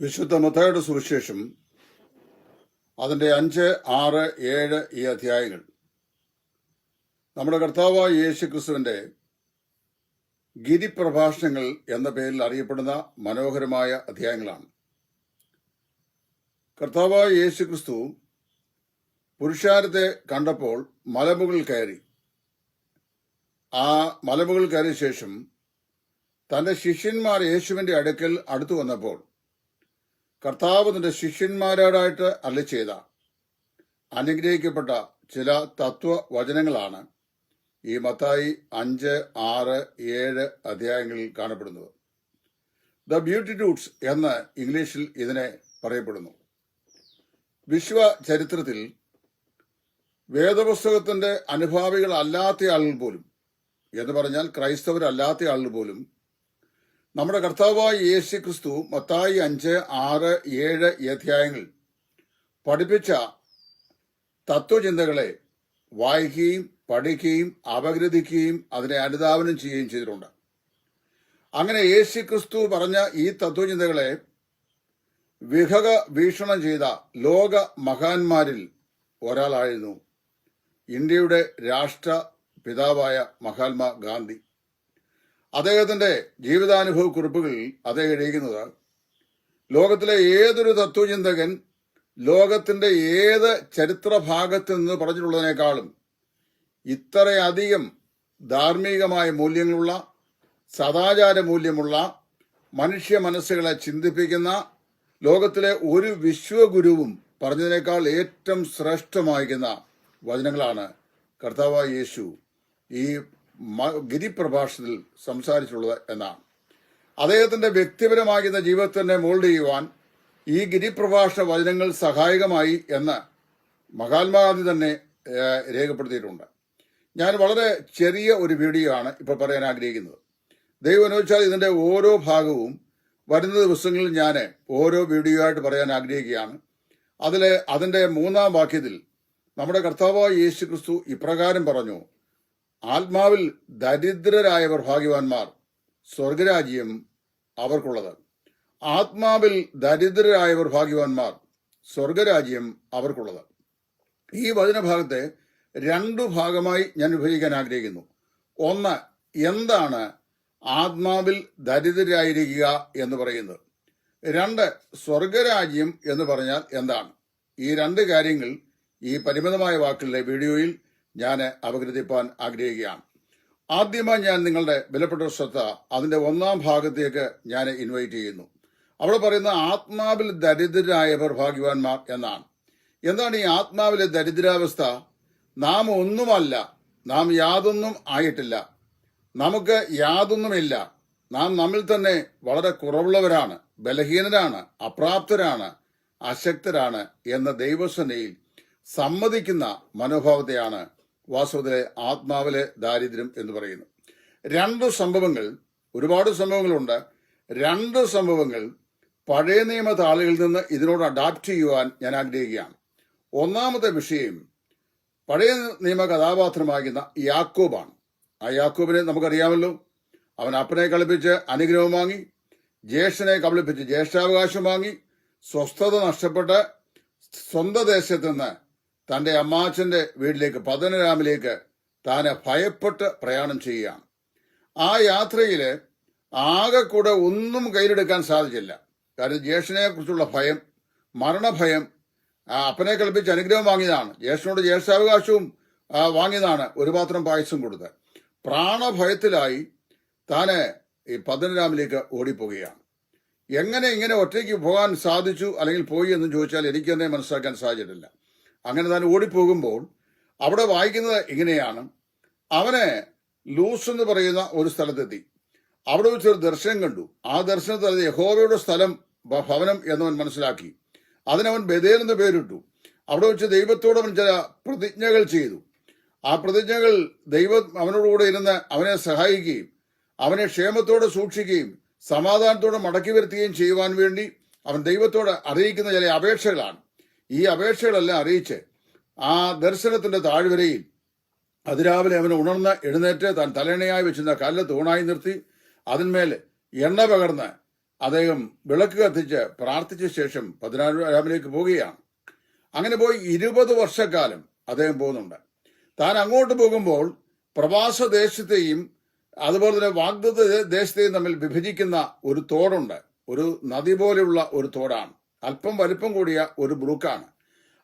വിശുദ്ധ മത്തായുടെ സുവിശേഷം അതിന്റെ അഞ്ച് ആറ് ഏഴ് ഈ അധ്യായങ്ങൾ. നമ്മുടെ കർത്താവായ യേശു ക്രിസ്തുവിന്റെ ഗിരിപ്രഭാഷണങ്ങൾ എന്ന പേരിൽ അറിയപ്പെടുന്ന മനോഹരമായ അധ്യായങ്ങളാണ്. കർത്താവായ യേശു ക്രിസ്തു പുരുഷാരത്തെ കണ്ടപ്പോൾ മലമുകൾ കയറി. ആ മലമുകൾ കയറിയ ശേഷം തന്റെ ശിഷ്യന്മാർ യേശുവിന്റെ അടുക്കൽ അടുത്തു വന്നപ്പോൾ കർത്താവ് നിന്റെ ശിഷ്യന്മാരോടായിട്ട് അല്ല ചെയ്ത അനുഗ്രഹിക്കപ്പെട്ട ചില തത്വ വചനങ്ങളാണ് ഈ മത്തായി അഞ്ച് ആറ് ഏഴ് അധ്യായങ്ങളിൽ കാണപ്പെടുന്നത്. ദ ബ്യൂട്ടിറ്റ്യൂഡ്സ് എന്ന് ഇംഗ്ലീഷിൽ ഇതിനെ പറയപ്പെടുന്നു. വിശ്വ ചരിത്രത്തിൽ വേദപുസ്തകത്തിന്റെ അനുഭാവികളല്ലാത്ത ആളുകൾ പോലും എന്ന് പറഞ്ഞാൽ ക്രൈസ്തവരല്ലാത്ത ആളുകൾ പോലും നമ്മുടെ കർത്താവായ യേശു ക്രിസ്തു മത്തായി അഞ്ച് ആറ് ഏഴ് അധ്യായങ്ങൾ പഠിപ്പിച്ച തത്വചിന്തകളെ വായിക്കുകയും പഠിക്കുകയും അപഗ്രഥിക്കുകയും അതിനെ അനുധാവനം ചെയ്യുകയും ചെയ്തിട്ടുണ്ട്. അങ്ങനെ യേശു ക്രിസ്തു പറഞ്ഞ ഈ തത്വചിന്തകളെ വിഹക വീക്ഷണം ചെയ്ത ലോക മഹാന്മാരിൽ ഒരാളായിരുന്നു ഇന്ത്യയുടെ രാഷ്ട്ര പിതാവായ മഹാത്മാ ഗാന്ധി. അദ്ദേഹത്തിന്റെ ജീവിതാനുഭവ കുറിപ്പുകളിൽ അദ്ദേഹം എഴുതിക്കുന്നത് ലോകത്തിലെ ഏതൊരു തത്വചിന്തകൻ ലോകത്തിന്റെ ഏത് ചരിത്ര ഭാഗത്ത് നിന്ന് പറഞ്ഞിട്ടുള്ളതിനേക്കാളും ഇത്രയധികം ധാർമ്മികമായ മൂല്യങ്ങളുള്ള സദാചാര മൂല്യമുള്ള മനുഷ്യ മനസ്സുകളെ ചിന്തിപ്പിക്കുന്ന ലോകത്തിലെ ഒരു വിശ്വഗുരുവും പറഞ്ഞതിനേക്കാൾ ഏറ്റവും ശ്രേഷ്ഠമായിരിക്കുന്ന വചനങ്ങളാണ് കർത്താവായ യേശു ഈ ഗിരിപ്രഭാഷണത്തിൽ സംസാരിച്ചുള്ളത് എന്നാണ്. അദ്ദേഹത്തിന്റെ വ്യക്തിപരമാകുന്ന ജീവിതത്തിനെ മോൾഡ് ചെയ്യുവാൻ ഈ ഗിരിപ്രഭാഷണ വചനങ്ങൾ സഹായകമായി എന്ന് മഹാത്മാഗാന്ധി തന്നെ രേഖപ്പെടുത്തിയിട്ടുണ്ട്. ഞാൻ വളരെ ചെറിയ ഒരു വീഡിയോ ആണ് ഇപ്പോൾ പറയാൻ ആഗ്രഹിക്കുന്നത്. ദൈവം അനുവദിച്ചാൽ ഇതിന്റെ ഓരോ ഭാഗവും വരുന്ന ദിവസങ്ങളിൽ ഞാൻ ഓരോ വീഡിയോ ആയിട്ട് പറയാൻ ആഗ്രഹിക്കുകയാണ്. അതിലെ അതിന്റെ മൂന്നാം വാക്യത്തിൽ നമ്മുടെ കർത്താവായ യേശു ക്രിസ്തു ഇപ്രകാരം പറഞ്ഞു ആത്മാവിൽ ദരിദ്രരായവർ ഭാഗ്യവാന്മാർ സ്വർഗരാജ്യം അവർക്കുള്ളത്. ആത്മാവിൽ ദരിദ്രരായവർ ഭാഗ്യവാന്മാർ സ്വർഗരാജ്യം അവർക്കുള്ളത്. ഈ വചനഭാഗത്തെ രണ്ടു ഭാഗമായി ഞാൻ വിഭജിക്കാൻ ആഗ്രഹിക്കുന്നു. ഒന്ന് എന്താണ് ആത്മാവിൽ ദരിദ്രരായിരിക്കുക എന്ന് പറയുന്നത്? രണ്ട് സ്വർഗരാജ്യം എന്ന് പറഞ്ഞാൽ എന്താണ്? ഈ രണ്ട് കാര്യങ്ങൾ ഈ പരിമിതമായ വാക്കുകളിലെ വീഡിയോയിൽ ഞാൻ അപഗ്രഥിപ്പാൻ ആഗ്രഹിക്കുകയാണ്. ആദ്യമായി ഞാൻ നിങ്ങളുടെ വിലപ്പെട്ട ശ്രദ്ധ അതിന്റെ ഒന്നാം ഭാഗത്തേക്ക് ഞാൻ ഇൻവൈറ്റ് ചെയ്യുന്നു. അവിടെ പറയുന്ന ആത്മാവിൽ ദരിദ്രരായവർ ഭാഗ്യവാന്മാർ എന്നാണ്. എന്താണ് ഈ ആത്മാവിലെ ദരിദ്രാവസ്ഥ? നാം ഒന്നുമല്ല നാം യാതൊന്നും ആയിട്ടില്ല. നമുക്ക് യാതൊന്നുമില്ല. നാം നമ്മിൽ തന്നെ വളരെ കുറവുള്ളവരാണ് ബലഹീനരാണ് അപ്രാപ്തരാണ് അശക്തരാണ് എന്ന ദൈവസനയിൽ സമ്മതിക്കുന്ന മനോഭാവത്തെയാണ് വാസ്തവത്തിലെ ആത്മാവിലെ ദാരിദ്ര്യം എന്ന് പറയുന്നു. രണ്ട് സംഭവങ്ങൾ ഒരുപാട് സംഭവങ്ങളുണ്ട്. രണ്ട് സംഭവങ്ങൾ പഴയ നിയമ താളുകളിൽ നിന്ന് ഇതിനോട് അഡാപ്റ്റ് ചെയ്യുവാൻ ഞാൻ ആഗ്രഹിക്കുകയാണ്. ഒന്നാമത്തെ വിഷയം പഴയ നിയമ കഥാപാത്രമാകുന്ന യാക്കോബാണ്. ആ യാക്കോബിനെ നമുക്കറിയാമല്ലോ. അവൻ അപ്പനെ കളിപ്പിച്ച് അനുഗ്രഹം വാങ്ങി ജ്യേഷ്ഠനെ കബളിപ്പിച്ച് ജ്യേഷ്ഠാവകാശം വാങ്ങി സ്വസ്ഥത നഷ്ടപ്പെട്ട് സ്വന്തം ദേശത്ത് നിന്ന് തന്റെ അമ്മാച്ചന്റെ വീട്ടിലേക്ക് പതനരാമിലേക്ക് താന് ഭയപ്പെട്ട് പ്രയാണം ചെയ്യുകയാണ്. ആ യാത്രയിൽ ആകെ കൂടെ ഒന്നും കയ്യിലെടുക്കാൻ സാധിച്ചില്ല. കാരണം ജ്യേഷ്ഠനെ കുറിച്ചുള്ള ഭയം മരണഭയം അപ്പനെ കളിപ്പിച്ച് അനുഗ്രഹം വാങ്ങിയതാണ്. ജ്യേഷ്ഠനോട് ജ്യേഷ്ഠാവകാശവും വാങ്ങിയതാണ് ഒരു പാത്രം പായസം കൊടുത്ത്. പ്രാണഭയത്തിലായി താന് ഈ പതിനരാമിലേക്ക് ഓടിപ്പോവുകയാണ് എങ്ങനെ ഇങ്ങനെ ഒറ്റയ്ക്ക് പോകാൻ സാധിച്ചു അല്ലെങ്കിൽ പോയി എന്ന് ചോദിച്ചാൽ എനിക്ക് തന്നെ മനസ്സിലാക്കാൻ സാധിച്ചിട്ടില്ല. അങ്ങനെ താൻ ഓടിപ്പോകുമ്പോൾ അവിടെ വായിക്കുന്നത് ഇങ്ങനെയാണ്. അവനെ ലൂസ് എന്ന് പറയുന്ന ഒരു സ്ഥലത്തെത്തി. അവിടെ വെച്ചൊരു ദർശനം കണ്ടു. ആ ദർശനത്തിൽ യഹോവയുടെ സ്ഥലം ഭവനം എന്നവൻ മനസ്സിലാക്കി. അതിനവൻ ബദേൽ എന്ന് പേരിട്ടു. അവിടെ വെച്ച് ദൈവത്തോട് അവൻ ചില പ്രതിജ്ഞകൾ ചെയ്തു. ആ പ്രതിജ്ഞകൾ ദൈവം അവനോടുകൂടെ ഇരുന്ന് അവനെ സഹായിക്കുകയും അവനെ ക്ഷേമത്തോടെ സൂക്ഷിക്കുകയും സമാധാനത്തോടെ മടക്കി വരുത്തുകയും ചെയ്യുവാൻ വേണ്ടി അവൻ ദൈവത്തോട് അറിയിക്കുന്ന ചില അപേക്ഷകളാണ്. ഈ അപേക്ഷകളെല്ലാം അറിയിച്ച് ആ ദർശനത്തിന്റെ താഴ്വരയിൽ അതിരാവിലെ അവൻ ഉണർന്ന് എഴുന്നേറ്റ് താൻ തലയണയായി വെച്ചിരുന്ന കല്ല് തൂണായി നിർത്തി അതിന്മേൽ എണ്ണ പകർന്ന് അദ്ദേഹം വിളക്ക് കത്തിച്ച് പ്രാർത്ഥിച്ച ശേഷം പതിനാറാമിലേക്ക് പോവുകയാണ് അങ്ങനെ പോയി ഇരുപത് വർഷക്കാലം അദ്ദേഹം പോകുന്നുണ്ട്. താൻ അങ്ങോട്ട് പോകുമ്പോൾ പ്രവാസ ദേശത്തെയും അതുപോലെ തന്നെ വാഗ്ദത്ത ദേശത്തെയും തമ്മിൽ വിഭജിക്കുന്ന ഒരു തോടുണ്ട്. ഒരു നദി പോലെയുള്ള ഒരു തോടാണ്. അല്പം വലിപ്പം കൂടിയ ഒരു ബ്രൂക്കാണ്.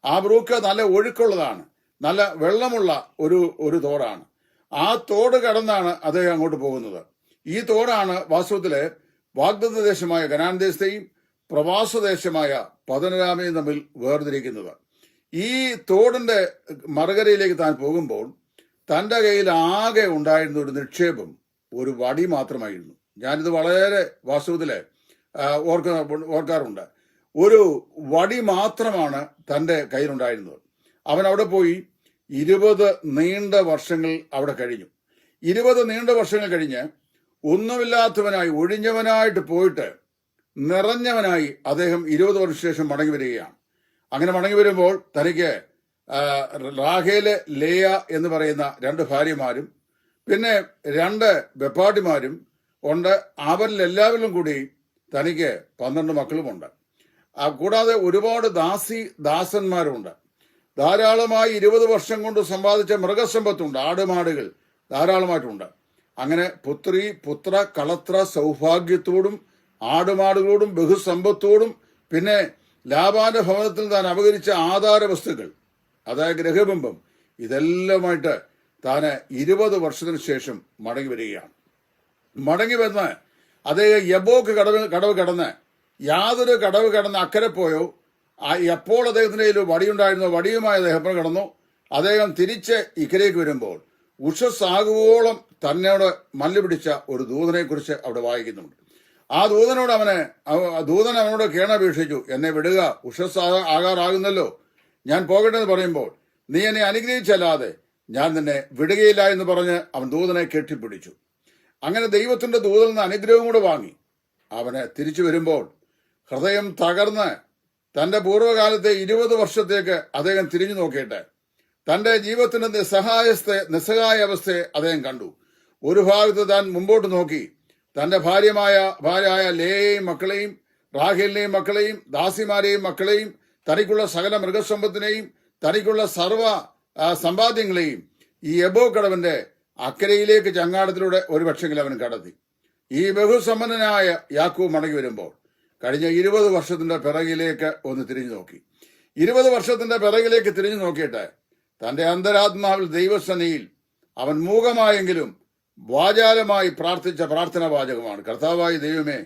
ആ ബ്രൂക്ക് നല്ല ഒഴുക്കുള്ളതാണ്. നല്ല വെള്ളമുള്ള ഒരു ഒരു തോടാണ്. ആ തോട് കടന്നാണ് അദ്ദേഹം അങ്ങോട്ട് പോകുന്നത്. ഈ തോടാണ് വാസ്തവത്തിലെ വാഗ്ദത്ത ദേശമായ ഗനാൻ ദേശത്തെയും പ്രവാസ ദേശമായ പതനരാമയും തമ്മിൽ വേർതിരിക്കുന്നത്. ഈ തോടിന്റെ മറുകരയിലേക്ക് താൻ പോകുമ്പോൾ തന്റെ കയ്യിൽ ആകെ ഉണ്ടായിരുന്ന ഒരു നിക്ഷേപം ഒരു വടി മാത്രമായിരുന്നു. ഞാനിത് വളരെ വാസ്തവത്തിലെ ഓർക്ക ഓർക്കാറുണ്ട്. ഒരു വടി മാത്രമാണ് തന്റെ കയ്യിലുണ്ടായിരുന്നത്. അവൻ അവിടെ പോയി ഇരുപത് നീണ്ട വർഷങ്ങൾ അവിടെ കഴിഞ്ഞു. ഇരുപത് നീണ്ട വർഷങ്ങൾ കഴിഞ്ഞ് ഒന്നുമില്ലാത്തവനായി ഒഴിഞ്ഞവനായിട്ട് പോയിട്ട് നിറഞ്ഞവനായി അദ്ദേഹം ഇരുപത് വർഷ ശേഷം മടങ്ങി വരികയാണ്. അങ്ങനെ മടങ്ങി വരുമ്പോൾ തനിക്ക് റാഹേൽ ലേയ എന്ന് പറയുന്ന രണ്ട് ഭാര്യമാരും പിന്നെ രണ്ട് വെപ്പാട്ടിമാരും ഉണ്ട്. അവരിലെല്ലാവരിലും കൂടി തനിക്ക് പന്ത്രണ്ട് മക്കളുമുണ്ട്. കൂടാതെ ഒരുപാട് ദാസി ദാസന്മാരുണ്ട്. ധാരാളമായി ഇരുപത് വർഷം കൊണ്ട് സമ്പാദിച്ച മൃഗസമ്പത്തുണ്ട്. ആടുമാടുകൾ ധാരാളമായിട്ടുണ്ട്. അങ്ങനെ പുത്രി പുത്ര കളത്ര സൗഭാഗ്യത്തോടും ആടുമാടുകളോടും ബഹുസമ്പത്തോടും പിന്നെ ലാഭാന്റെ ഭവനത്തിൽ താൻ അപകരിച്ച ആധാര വസ്തുക്കൾ അതായത് ഗ്രഹബിംബം ഇതെല്ലാമായിട്ട് താന് ഇരുപത് വർഷത്തിന് ശേഷം മടങ്ങി വരികയാണ്. മടങ്ങി വന്ന് അതേ യബോക്ക് കടവ് കടവ് കടന്ന് യാതൊരു കടവ് കടന്ന് അക്കരെ പോയോ? എപ്പോൾ അദ്ദേഹത്തിന്റെ കയ്യിൽ വടിയുണ്ടായിരുന്നോ. വടിയുമായി അദ്ദേഹം കടന്നു. അദ്ദേഹം തിരിച്ച് ഇക്കരേക്ക് വരുമ്പോൾ ഉഷസ്സാകുവോളം തന്നോട് മല്ല് പിടിച്ച ഒരു ദൂതനെ കുറിച്ച് അവിടെ വായിക്കുന്നുണ്ട്. ആ ദൂതനോട് അവനെ ദൂതൻ അവനോട് കേണപേക്ഷിച്ചു. എന്നെ വിടുക ഉഷസ് ആകാറാകുന്നല്ലോ. ഞാൻ പോകട്ടെ എന്ന് പറയുമ്പോൾ നീ എന്നെ അനുഗ്രഹിച്ചല്ലാതെ ഞാൻ നിന്നെ വിടുകയില്ല എന്ന് പറഞ്ഞ് അവൻ ദൂതനെ കെട്ടിപ്പിടിച്ചു. അങ്ങനെ ദൈവത്തിന്റെ ദൂതൽ നിന്ന് അനുഗ്രഹം കൂടെ വാങ്ങി. അവനെ തിരിച്ചു വരുമ്പോൾ ഹൃദയം തകർന്ന് തന്റെ പൂർവകാലത്തെ ഇരുപത് വർഷത്തേക്ക് അദ്ദേഹം തിരിഞ്ഞു നോക്കിയിട്ട് തന്റെ ജീവിതത്തിന്റെ നിസ്സഹായസ്ഥ നിസ്സഹായ അവസ്ഥയെ അദ്ദേഹം കണ്ടു. ഒരു ഭാഗത്ത് താൻ മുമ്പോട്ട് നോക്കി. തന്റെ ഭാര്യമായ ഭാര്യയായ ലേയെയും മക്കളെയും റാഹേലിനെയും മക്കളെയും ദാസിമാരെയും മക്കളെയും തനിക്കുള്ള സകല മൃഗസമ്പത്തിനെയും തനിക്കുള്ള സർവ സമ്പാദ്യങ്ങളെയും ഈ എബോ കടവന്റെ അക്കരയിലേക്ക് ചങ്ങാടത്തിലൂടെ ഒരു പക്ഷെങ്കിൽ അവൻ കടത്തി. ഈ ബഹുസമ്പന്നനായ യാക്കൂ മടങ്ങി വരുമ്പോൾ കഴിഞ്ഞ ഇരുപത് വർഷത്തിന്റെ പിറകിലേക്ക് ഒന്ന് തിരിഞ്ഞു നോക്കി. ഇരുപത് വർഷത്തിന്റെ പിറകിലേക്ക് തിരിഞ്ഞു നോക്കിയിട്ട് തന്റെ അന്തരാത്മാവിൽ ദൈവസനയിൽ അവൻ മൂകമായെങ്കിലും വാചാലമായി പ്രാർത്ഥിച്ച പ്രാർത്ഥന വാചകമാണ്. കർത്താവായ ദൈവമേ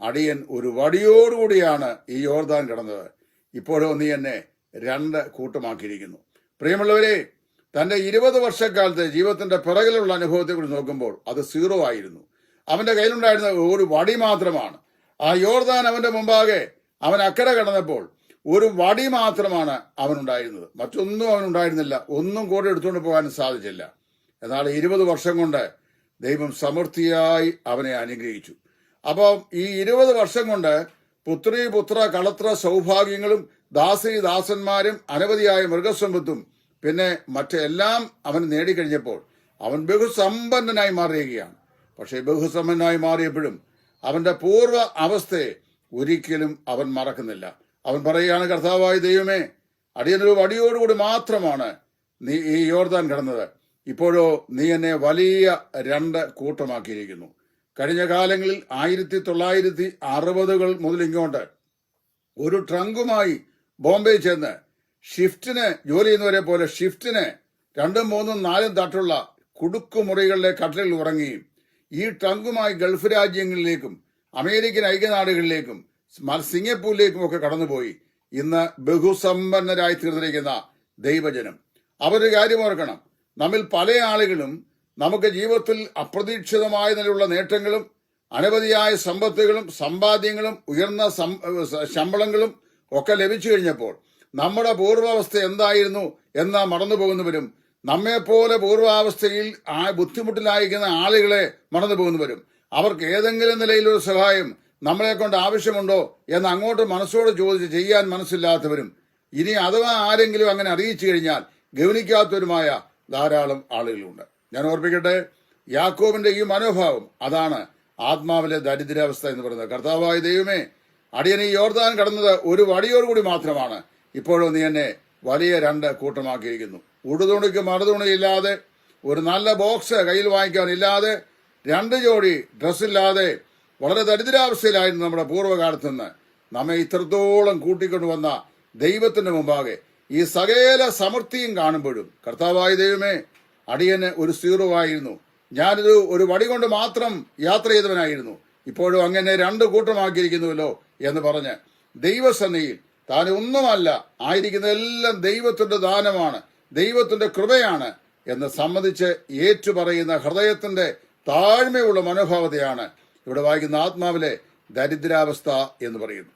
അടിയൻ ഒരു വടിയോടുകൂടിയാണ് ഈ യോർദാൻ കിടന്നത്. ഇപ്പോഴോ നീ എന്നെ രണ്ട് കൂട്ടമാക്കിയിരിക്കുന്നു. പ്രിയമുള്ളവരെ തന്റെ ഇരുപത് വർഷക്കാലത്തെ ജീവിതത്തിന്റെ പിറകിലുള്ള അനുഭവത്തെക്കുറിച്ച് നോക്കുമ്പോൾ അത് സീറോ ആയിരുന്നു. അവന്റെ കയ്യിലുണ്ടായിരുന്ന ഒരു വടി മാത്രമാണ്. ആ യോർദാൻ അവന്റെ മുമ്പാകെ അവൻ അക്കരെ കടന്നപ്പോൾ ഒരു വടി മാത്രമാണ് അവനുണ്ടായിരുന്നത്. മറ്റൊന്നും അവനുണ്ടായിരുന്നില്ല. ഒന്നും കൂടെ എടുത്തുകൊണ്ട് പോകാൻ സാധിച്ചില്ല. എന്നാൽ ഇരുപത് വർഷം കൊണ്ട് ദൈവം സമൃദ്ധിയായി അവനെ അനുഗ്രഹിച്ചു. അപ്പം ഈ ഇരുപത് വർഷം കൊണ്ട് പുത്രി പുത്ര കളത്ര സൗഭാഗ്യങ്ങളും ദാസി ദാസന്മാരും അനവധിയായ മൃഗസമ്പത്തും പിന്നെ മറ്റെല്ലാം അവൻ നേടിക്കഴിഞ്ഞപ്പോൾ അവൻ ബഹുസമ്പന്നനായി മാറിയുകയാണ് പക്ഷേ ബഹുസമ്പന്നനായി മാറിയപ്പോഴും അവന്റെ പൂർവ അവസ്ഥയെ ഒരിക്കലും അവൻ മറക്കുന്നില്ല. അവൻ പറയുകയാണ് കർത്താവായ ദൈവമേ അടിയനൊരു വടിയോടുകൂടി മാത്രമാണ് നീ ഈ യോർദാൻ കിടന്നത്. ഇപ്പോഴോ നീ എന്നെ വലിയ രണ്ട് കൂട്ടമാക്കിയിരിക്കുന്നു. കഴിഞ്ഞ കാലങ്ങളിൽ ആയിരത്തി തൊള്ളായിരത്തി അറുപതുകൾ മുതൽ ഇങ്ങോട്ട് ഒരു ട്രങ്കുമായി ബോംബെ ചെന്ന് ഷിഫ്റ്റിന് ജോലി ചെയ്യുന്നവരെ പോലെ ഷിഫ്റ്റിന് രണ്ടും മൂന്നും നാലും തട്ടുള്ള കുടുക്കുമുറികളിലെ കട്ടിലിൽ ഉറങ്ങുകയും ഈ ട്രങ്കുമായി ഗൾഫ് രാജ്യങ്ങളിലേക്കും അമേരിക്കൻ ഐക്യനാടുകളിലേക്കും സിംഗപ്പൂരിലേക്കും ഒക്കെ കടന്നുപോയി. ഇന്ന് ബഹുസമ്പന്നരായി തീർന്നിരിക്കുന്ന ദൈവജനം. അവരൊരു കാര്യം ഓർക്കണം. നമ്മിൽ പല ആളുകളും നമുക്ക് ജീവിതത്തിൽ അപ്രതീക്ഷിതമായ നിലയുള്ള നേട്ടങ്ങളും അനവധിയായ സമ്പത്തുകളും സമ്പാദ്യങ്ങളും ഉയർന്ന ശമ്പളങ്ങളും ഒക്കെ ലഭിച്ചു കഴിഞ്ഞപ്പോൾ നമ്മുടെ പൂർവാവസ്ഥ എന്തായിരുന്നു എന്ന് മറന്നു പോകുന്നവരും നമ്മെപ്പോലെ പൂർവാവസ്ഥയിൽ ആ ബുദ്ധിമുട്ടിലായിരിക്കുന്ന ആളുകളെ മറന്നു പോകുന്നവരും അവർക്ക് ഏതെങ്കിലും നിലയിലൊരു സഹായം നമ്മളെ കൊണ്ട് ആവശ്യമുണ്ടോ എന്ന് അങ്ങോട്ട് മനസ്സോട് ചോദിച്ച് ചെയ്യാൻ മനസ്സില്ലാത്തവരും ഇനി അഥവാ ആരെങ്കിലും അങ്ങനെ അറിയിച്ചു കഴിഞ്ഞാൽ ഗവനിക്കാത്തവരുമായ ധാരാളം ആളുകളുണ്ട്. ഞാൻ ഓർപ്പിക്കട്ടെ യാക്കോബിന്റെ ഈ മനോഭാവം അതാണ് ആത്മാവിലെ ദരിദ്രാവസ്ഥ എന്ന് പറയുന്നത്. കർത്താവായ ദൈവമേ അടിയൻ ഈ യോർദാൻ കടന്നത് ഒരു വടിയോടുകൂടി മാത്രമാണ്. ഇപ്പോഴും നീ എന്നെ വലിയ രണ്ട് കൂട്ടമാക്കിയിരിക്കുന്നു. ഉടുതുണിക്ക് മറുതുണിയില്ലാതെ ഒരു നല്ല ബോക്സ് കയ്യിൽ വാങ്ങിക്കാനില്ലാതെ രണ്ട് ജോഡി ഡ്രസ്സില്ലാതെ വളരെ ദരിദ്രാവസ്ഥയിലായിരുന്നു നമ്മുടെ പൂർവകാലത്ത് നിന്ന് നമ്മെ ഇത്രത്തോളം കൂട്ടിക്കൊണ്ടുവന്ന ദൈവത്തിന്റെ മുമ്പാകെ ഈ സകല സമൃദ്ധിയും കാണുമ്പോഴും കർത്താവായ ദൈവമേ അടിയന് ഒരു സീറുവായിരുന്നു. ഞാനൊരു ഒരു വടി കൊണ്ട് മാത്രം യാത്ര ചെയ്തവനായിരുന്നു. ഇപ്പോഴും അങ്ങനെ രണ്ട് കൂട്ടമാക്കിയിരിക്കുന്നുവല്ലോ എന്ന് പറഞ്ഞ് ദൈവസന്നിയിൽ താൻ ഒന്നുമല്ല ആയിരിക്കുന്നതെല്ലാം ദൈവത്തിന്റെ ദാനമാണ്. ദൈവത്തിന്റെ കൃപയാണ് എന്ന് സമ്മതിച്ച് ഏറ്റുപറയുന്ന ഹൃദയത്തിന്റെ താഴ്മയുള്ള മനോഭാവതയാണ് ഇവിടെ വായിക്കുന്ന ആത്മാവിലെ ദരിദ്രാവസ്ഥ എന്ന് പറയുന്നു.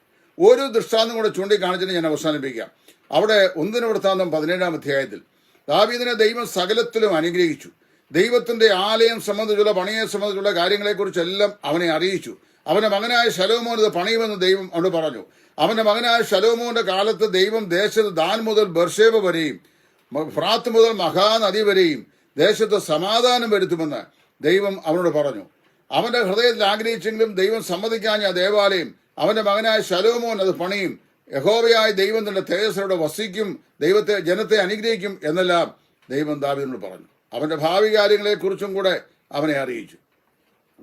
ഒരു ദൃഷ്ടാന്തം കൂടെ ചൂണ്ടിക്കാണിച്ചിട്ട് ഞാൻ അവസാനിപ്പിക്കാം. അവിടെ ഒന്നിന് വൃത്താന്തം പതിനേഴാം അധ്യായത്തിൽ ദാവീദിനെ ദൈവം സകലത്തിലും അനുഗ്രഹിച്ചു. ദൈവത്തിന്റെ ആലയം സംബന്ധിച്ചുള്ള പണിയെ സംബന്ധിച്ചുള്ള കാര്യങ്ങളെക്കുറിച്ചെല്ലാം അവനെ അറിയിച്ചു. അവന്റെ മകനായ ശലോമോൻ ഇത് പണിയുമെന്ന് ദൈവം അവിടെ പറഞ്ഞു. അവന്റെ മകനായ ശലോമോന്റെ കാലത്ത് ദൈവം ദേശത്ത് ദാൻ മുതൽ ബർഷേബ വരെയും ഫ്രാത്ത് മുതൽ മഹാനദി വരെയും ദേശത്ത് സമാധാനം വരുത്തുമെന്ന് ദൈവം അവനോട് പറഞ്ഞു. അവന്റെ ഹൃദയത്തിൽ ആഗ്രഹിച്ചെങ്കിലും ദൈവം സമ്മതിക്കാഞ്ഞ ദേവാലയം അവന്റെ മകനായ ശലോമോൻ അത് പണിയും. യഹോവയായ ദൈവം തന്റെ തേജസ്സോടെ വസിക്കും ദൈവത്തെ ജനത്തെ അനുഗ്രഹിക്കും എന്നെല്ലാം ദൈവം ദാവിനോട് പറഞ്ഞു. അവന്റെ ഭാവി കാര്യങ്ങളെക്കുറിച്ചും കൂടെ അവനെ അറിയിച്ചു.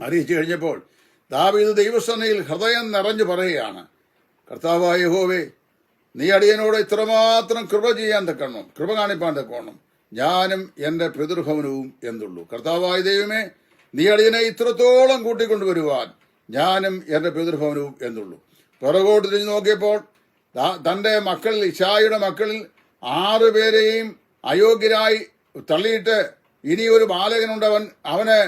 അറിയിച്ചു കഴിഞ്ഞപ്പോൾ ദാവീദ് ദൈവസന്നയിൽ ഹൃദയം നിറഞ്ഞു പറയുകയാണ്. കർത്താവായ യഹോവേ നീ അടിയനോട് ഇത്രമാത്രം കൃപ ചെയ്യാൻ തക്കണം കൃപ കാണിപ്പാൻ തക്കണം ഞാനും എന്റെ പിതൃഭവനവും എന്തുള്ളൂ. കർത്താവായ ദൈവമേ നീ അടിയനെ ഇത്രത്തോളം കൂട്ടിക്കൊണ്ടുവരുവാൻ ഞാനും എന്റെ പിതൃഭവനവും എന്തുള്ളൂ. പുറകോട്ട് തിരിഞ്ഞു നോക്കിയപ്പോൾ തന്റെ മക്കളിൽ ഇഷായുടെ മക്കളിൽ ആറ് പേരെയും അയോഗ്യരായി തള്ളിയിട്ട് ഇനി ഒരു ബാലകനുണ്ടവൻ അവനെ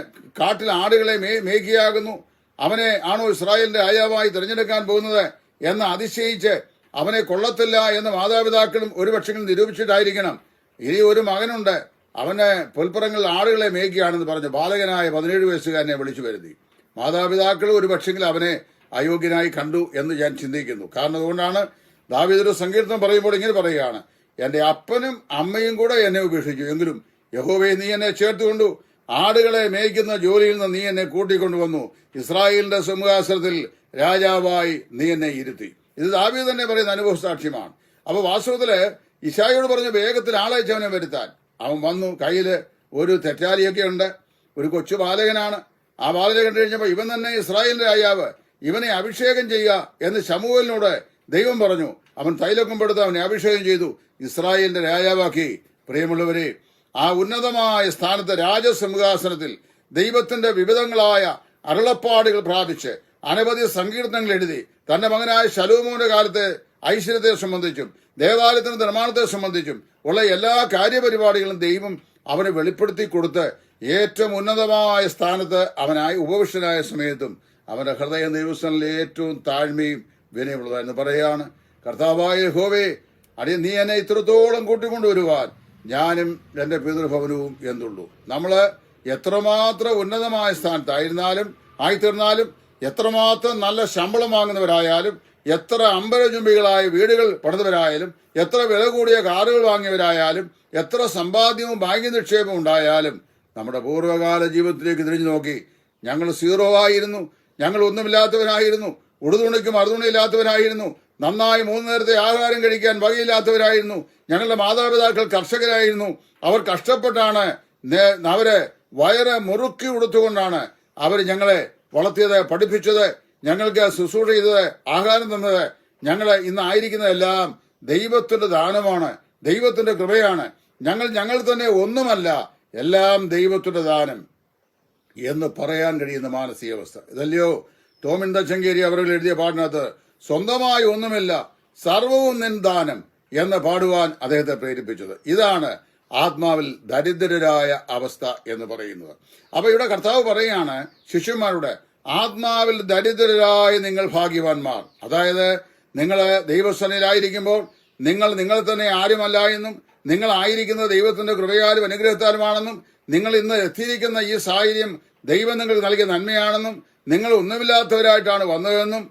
കാട്ടിൽ ആടുകളെ മേ മേക്കിയാകുന്നു അവനെ ആണോ ഇസ്രായേലിന്റെ ആയാവായി തിരഞ്ഞെടുക്കാൻ പോകുന്നത് എന്ന് അതിശയിച്ച് അവനെ കൊള്ളത്തില്ല എന്ന് മാതാപിതാക്കളും ഒരുപക്ഷെങ്കിലും നിരൂപിച്ചിട്ടായിരിക്കണം. ഇനി ഒരു മകനുണ്ട്. അവനെ പുൽപ്പുറങ്ങളിൽ ആടുകളെ മേയ്ക്കുകയാണെന്ന് പറഞ്ഞു ബാലകനായ പതിനേഴ് വയസ്സുകാരനെ വിളിച്ചു വരുത്തി. മാതാപിതാക്കൾ ഒരുപക്ഷെങ്കിൽ അവനെ അയോഗ്യനായി കണ്ടു എന്ന് ഞാൻ ചിന്തിക്കുന്നു. കാരണം അതുകൊണ്ടാണ് ദാവിദൊരു സങ്കീർത്തനം പറയുമ്പോൾ ഇങ്ങനെ പറയുകയാണ്. എന്റെ അപ്പനും അമ്മയും കൂടെ എന്നെ ഉപേക്ഷിച്ചു. എങ്കിലും യഹോവയെ നീ എന്നെ ചേർത്തുകൊണ്ടു. ആടുകളെ മേയ്ക്കുന്ന ജോലിയിൽ നിന്ന് നീ എന്നെ കൂട്ടിക്കൊണ്ടുവന്നു. ഇസ്രായേലിന്റെ സിംഹാസനത്തിൽ രാജാവായി നീ എന്നെ ഇരുത്തി. ഇത് ദാവീദ് തന്നെ പറയുന്ന അനുഭവ സാക്ഷ്യമാണ്. അപ്പൊ വാസ്തവത്തിൽ ഇഷായോട് പറഞ്ഞു വേഗത്തിൽ ആളയച്ചവനെ വരുത്താൻ അവൻ വന്നു. കയ്യിൽ ഒരു തെറ്റാലിയൊക്കെ ഉണ്ട്. ഒരു കൊച്ചു ബാലകനാണ്. ആ ബാലനെ കണ്ടു കഴിഞ്ഞപ്പോൾ ഇവൻ തന്നെ ഇസ്രായേലിന്റെ രാജാവ്. ഇവനെ അഭിഷേകം ചെയ്യുക എന്ന് ശമൂഹലിനോട് ദൈവം പറഞ്ഞു. അവൻ തൈലക്കൊമ്പെടുത്ത് അവനെ അഭിഷേകം ചെയ്തു. ഇസ്രായേലിന്റെ രാജാവാക്കി. പ്രിയമുള്ളവരെ ആ ഉന്നതമായ സ്ഥാനത്ത് രാജസിംഹാസനത്തിൽ ദൈവത്തിന്റെ വിവിധങ്ങളായ അരുളപ്പാടുകൾ പ്രാപിച്ച് അനവധി സങ്കീർത്തനങ്ങൾ എഴുതി. തന്റെ മകനായ ശലോമോന്റെ കാലത്ത് ഐശ്വര്യത്തെ സംബന്ധിച്ചും ദേവാലയത്തിന്റെ നിർമ്മാണത്തെ സംബന്ധിച്ചും ഉള്ള എല്ലാ കാര്യപരിപാടികളും ദൈവം അവനെ വെളിപ്പെടുത്തി കൊടുത്ത് ഏറ്റവും ഉന്നതമായ സ്ഥാനത്ത് അവനായി ഉപവിഷ്ടനായ സമയത്തും അവന്റെ ഹൃദയ ദൈവസ്ഥനിൽ ഏറ്റവും താഴ്മയും വിനയമുള്ളതായെന്ന് പറയുകയാണ് കർത്താവായ ഹോവേ അടി നീ എന്നെ ഇത്രത്തോളം കൂട്ടിക്കൊണ്ടുവരുവാൻ ഞാനും എന്റെ പിതൃഭവനവും എന്നുള്ളൂ നമ്മൾ എത്രമാത്രം ഉന്നതമായ സ്ഥാനത്തായിരുന്നാലും ആയിത്തീർന്നാലും എത്രമാത്രം നല്ല ശമ്പളം വാങ്ങുന്നവരായാലും എത്ര അമ്പരചുംബികളായ വീടുകൾ പണിതവരായാലും എത്ര വില കൂടിയ കാറുകൾ വാങ്ങിയവരായാലും എത്ര സമ്പാദ്യവും ബാങ്ക് നിക്ഷേപവും ഉണ്ടായാലും നമ്മുടെ പൂർവകാല ജീവിതത്തിലേക്ക് തിരിഞ്ഞു നോക്കി ഞങ്ങൾ സീറോ ആയിരുന്നു ഞങ്ങൾ ഒന്നുമില്ലാത്തവരായിരുന്നു ഉടുതുണിക്കും മറുതുണിയില്ലാത്തവരായിരുന്നു നന്നായി മൂന്ന് നേരത്തെ ആഹാരം കഴിക്കാൻ വകയില്ലാത്തവരായിരുന്നു ഞങ്ങളുടെ മാതാപിതാക്കൾ കർഷകരായിരുന്നു അവർ കഷ്ടപ്പെട്ടാണ് അവരെ വയറ് മുറുക്കി ഉടുത്തുകൊണ്ടാണ് അവർ ഞങ്ങളെ വളർത്തിയത് പഠിപ്പിച്ചത് ഞങ്ങൾക്ക് ശുശ്രൂഷ ചെയ്തത് ആഹാരം തന്നത് ഞങ്ങൾ ഇന്ന് ആയിരിക്കുന്നതെല്ലാം ദൈവത്തിന്റെ ദാനമാണ് ദൈവത്തിന്റെ കൃപയാണ്. ഞങ്ങൾ ഞങ്ങൾ തന്നെ ഒന്നുമല്ല എല്ലാം ദൈവത്തിന്റെ ദാനം എന്ന് പറയാൻ കഴിയുന്ന മാനസികാവസ്ഥ ഇതല്ലയോ? ടോമിൻ ദശങ്കേരി അവർ എഴുതിയ പാടിനകത്ത് സ്വന്തമായി ഒന്നുമില്ല സർവവും നിൻ ദാനം എന്ന് പാടുവാൻ അദ്ദേഹത്തെ പ്രേരിപ്പിച്ചത്. ഇതാണ് ആത്മാവിൽ ദരിദ്രരായ അവസ്ഥ എന്ന് പറയുന്നത്. അപ്പൊ ഇവിടെ കർത്താവ് പറയുകയാണ് ശിഷ്യന്മാരുടെ ആത്മാവിൽ ദരിദ്രരായ നിങ്ങൾ ഭാഗ്യവാന്മാർ. അതായത് നിങ്ങൾ ദൈവസ്ഥനിലായിരിക്കുമ്പോൾ നിങ്ങൾ നിങ്ങൾ തന്നെ ആരുമല്ല എന്നും നിങ്ങൾ ആയിരിക്കുന്നത് ദൈവത്തിന്റെ കൃപയാലും അനുഗ്രഹത്താലുമാണെന്നും നിങ്ങൾ ഇന്ന് എത്തിയിരിക്കുന്ന ഈ സാഹചര്യം ദൈവം നിങ്ങൾക്ക് നൽകിയ നന്മയാണെന്നും നിങ്ങൾ ഒന്നുമില്ലാത്തവരായിട്ടാണ് വന്നതെന്നും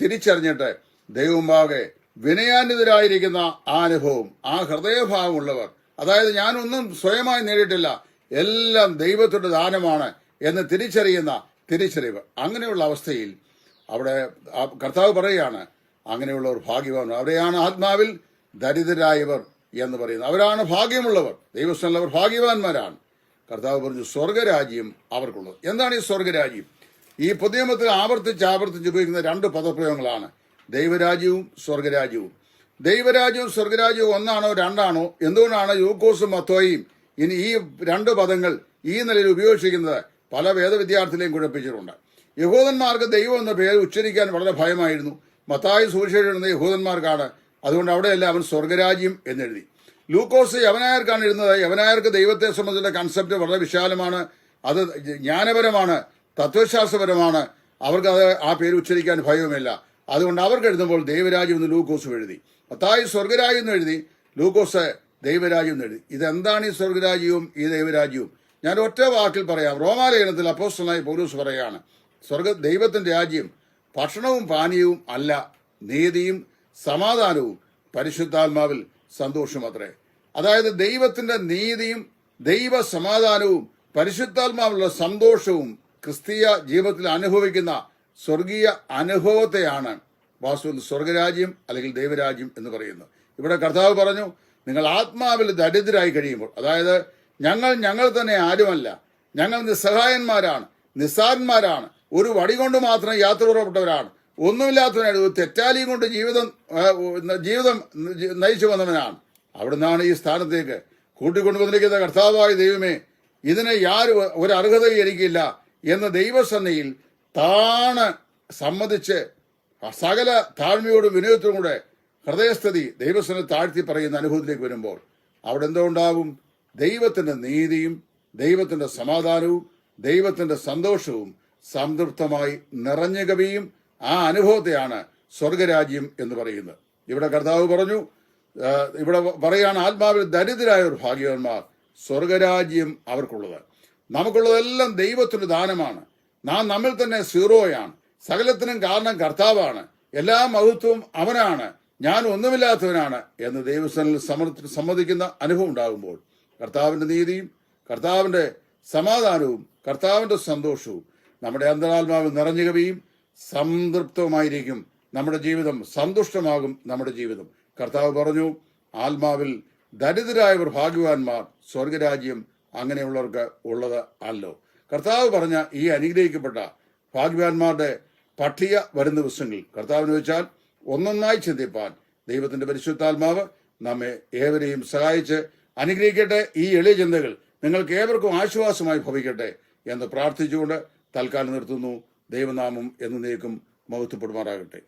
തിരിച്ചറിഞ്ഞിട്ട് ദൈവമാകെ വിനയാന്വിതരായിരിക്കുന്ന ആ അനുഭവം ആ ഹൃദയഭാവമുള്ളവർ അതായത് ഞാനൊന്നും സ്വയമായി നേടിയിട്ടില്ല. എല്ലാം ദൈവത്തിന്റെ ദാനമാണ് എന്ന് തിരിച്ചറിയുന്ന തിരിച്ചറിവ്. അങ്ങനെയുള്ള അവസ്ഥയിൽ അവിടെ കർത്താവ് പറയുകയാണ് അങ്ങനെയുള്ളവർ ഭാഗ്യവാൻ അവരെയാണ് ആത്മാവിൽ ദരിദ്രരായവർ എന്ന് പറയുന്നത്. അവരാണ് ഭാഗ്യമുള്ളവർ. ദൈവസ്ഥലവർ ഭാഗ്യവാന്മാരാണ്. കർത്താവ് പറഞ്ഞു സ്വർഗരാജ്യം അവർക്കുള്ളത്. എന്താണ് ഈ സ്വർഗരാജ്യം? ഈ പുതിയമത്തിൽ ആവർത്തിച്ച് ആവർത്തിച്ച് ഉപയോഗിക്കുന്ന രണ്ട് പദപ്രയോഗങ്ങളാണ്. ദൈവരാജ്യവും സ്വർഗരാജ്യവും. ദൈവരാജ്യവും സ്വർഗരാജ്യവും ഒന്നാണോ രണ്ടാണോ? എന്തുകൊണ്ടാണ് യൂക്കോസും മത്തോയും ഇനി ഈ രണ്ട് പദങ്ങൾ ഈ നിലയിൽ ഉപയോഗിച്ചിരിക്കുന്നത്? പല വേദവിദ്യാർത്ഥികളെയും കുഴപ്പിച്ചിട്ടുണ്ട്. യഹൂദന്മാർക്ക് ദൈവം എന്ന പേര് ഉച്ചരിക്കാൻ വളരെ ഭയമായിരുന്നു. മത്തായി സുവിശേഷം യഹൂദന്മാർക്കാണ്. അതുകൊണ്ട് അവിടെയല്ല അവൻ സ്വർഗരാജ്യം എന്നെഴുതി. ലൂക്കോസ് യവനായർക്കാണ് ഇരുന്നത് യവനായർക്ക് ദൈവത്തെ സംബന്ധിച്ചുള്ള കൺസെപ്റ്റ് വളരെ വിശാലമാണ്. അത് ജ്ഞാനപരമാണ് തത്വശാസ്ത്രപരമാണ്. അവർക്ക് അത് ആ പേര് ഉച്ചരിക്കാൻ ഭയവുമില്ല. അതുകൊണ്ട് അവർക്ക് എഴുതുമ്പോൾ ദൈവരാജ്യം എന്ന് ലൂക്കോസ് എഴുതി. മത്തായി സ്വർഗരാജ്യം എന്ന് എഴുതി. ലൂക്കോസ് ദൈവരാജ്യം എന്ന് എഴുതി. ഇതെന്താണ് ഈ സ്വർഗരാജ്യവും ഈ ദൈവരാജ്യവും? ഞാൻ ഒറ്റ വാക്കിൽ പറയാം. റോമാലയനത്തിൽ അപ്പോസ്റ്റലായി പൗലൂസ് പറയാണ് സ്വർഗ ദൈവത്തിന്റെ രാജ്യം ഭക്ഷണവും പാനീയവും അല്ല നീതിയും സമാധാനവും പരിശുദ്ധാത്മാവിൽ സന്തോഷം അത്രേ. അതായത് ദൈവത്തിന്റെ നീതിയും ദൈവ സമാധാനവും പരിശുദ്ധാത്മാവിലുള്ള സന്തോഷവും ക്രിസ്തീയ ജീവിതത്തിൽ അനുഭവിക്കുന്ന സ്വർഗീയ അനുഭവത്തെയാണ് വാസ്തു സ്വർഗരാജ്യം അല്ലെങ്കിൽ ദൈവരാജ്യം എന്ന് പറയുന്നത് ഇവിടെ കർത്താവ് പറഞ്ഞു നിങ്ങൾ ആത്മാവിൽ ദരിദ്രരായി കഴിയുമ്പോൾ അതായത് ഞങ്ങൾ ഞങ്ങൾ തന്നെ ആരുമല്ല ഞങ്ങൾ നിസ്സഹായന്മാരാണ് നിസ്സാരന്മാരാണ് ഒരു വടി കൊണ്ട് മാത്രം യാത്ര പുറപ്പെട്ടവരാണ് ഒന്നുമില്ലാത്തവനാണ് ഒരു തെറ്റാലിയും കൊണ്ട് ജീവിതം ജീവിതം നയിച്ചു വന്നവനാണ്. അവിടുന്നാണ് ഈ സ്ഥാനത്തേക്ക് കൂട്ടിക്കൊണ്ടുവന്നിരിക്കുന്ന കർത്താവായ ദൈവമേ ഇതിനെ യാരും ഒരു എനിക്കില്ല എന്ന ദൈവസന്നയിൽ താണ് സമ്മതിച്ച് സകല താഴ്മയോടും വിനയത്തോടും കൂടെ ഹൃദയസ്ഥിതി ദൈവസ്ഥനെ താഴ്ത്തി പറയുന്ന അനുഭവത്തിലേക്ക് വരുമ്പോൾ അവിടെ എന്തോ ഉണ്ടാവും? ദൈവത്തിന്റെ നീതിയും ദൈവത്തിന്റെ സമാധാനവും ദൈവത്തിന്റെ സന്തോഷവും സംതൃപ്തമായി നിറഞ്ഞ കവിയും. ആ അനുഭവത്തെയാണ് സ്വർഗരാജ്യം എന്ന് പറയുന്നത്. ഇവിടെ കർത്താവ് പറഞ്ഞു ഇവിടെ പറയാണ് ആത്മാവിൽ ദരിദ്രരായ ഒരു ഭാഗ്യവാന്മാർ സ്വർഗരാജ്യം അവർക്കുള്ളത്. നമുക്കുള്ളതെല്ലാം ദൈവത്തിന്റെ ദാനമാണ്. നാം നമ്മൾ തന്നെ സീറോയാണ്. സകലത്തിനും കാരണം കർത്താവാണ്. എല്ലാ മഹത്വവും അവനാണ്. ഞാൻ ഒന്നുമില്ലാത്തവനാണ് എന്ന് ദൈവസ്ഥനിൽ സമർ- സമ്മതിക്കുന്ന അനുഭവം ഉണ്ടാകുമ്പോൾ കർത്താവിന്റെ നീതിയും കർത്താവിന്റെ സമാധാനവും കർത്താവിന്റെ സന്തോഷവും നമ്മുടെ അന്തരാത്മാവ് നിറഞ്ഞു കവിയും സംതൃപ്തവുമായിരിക്കും നമ്മുടെ ജീവിതം സന്തുഷ്ടമാകും നമ്മുടെ ജീവിതം. കർത്താവ് പറഞ്ഞു ആത്മാവിൽ ദരിദ്രരായവർ ഭാഗ്യവാന്മാർ സ്വർഗരാജ്യം അങ്ങനെയുള്ളവർക്ക് ഉള്ളത് അല്ലോ. കർത്താവ് പറഞ്ഞ ഈ അനുഗ്രഹിക്കപ്പെട്ട ഭാഗ്യവാന്മാരുടെ പട്ടിക വരും ദിവസങ്ങളിൽ കർത്താവിന് വെച്ചാൽ ഒന്നൊന്നായി ചിന്തിപ്പാൻ ദൈവത്തിന്റെ പരിശുദ്ധാത്മാവ് നമ്മെ ഏവരെയും സഹായിച്ച് അനുഗ്രഹിക്കട്ടെ ഈ എളിയ ചിന്തകൾ നിങ്ങൾക്ക് ഏവർക്കും ആശ്വാസമായി ഭവിക്കട്ടെ എന്ന് പ്രാർത്ഥിച്ചുകൊണ്ട് തൽക്കാലം നിർത്തുന്നു. ദൈവനാമം എന്നേക്കും മഹത്വപ്പെടുമാറാകട്ടെ.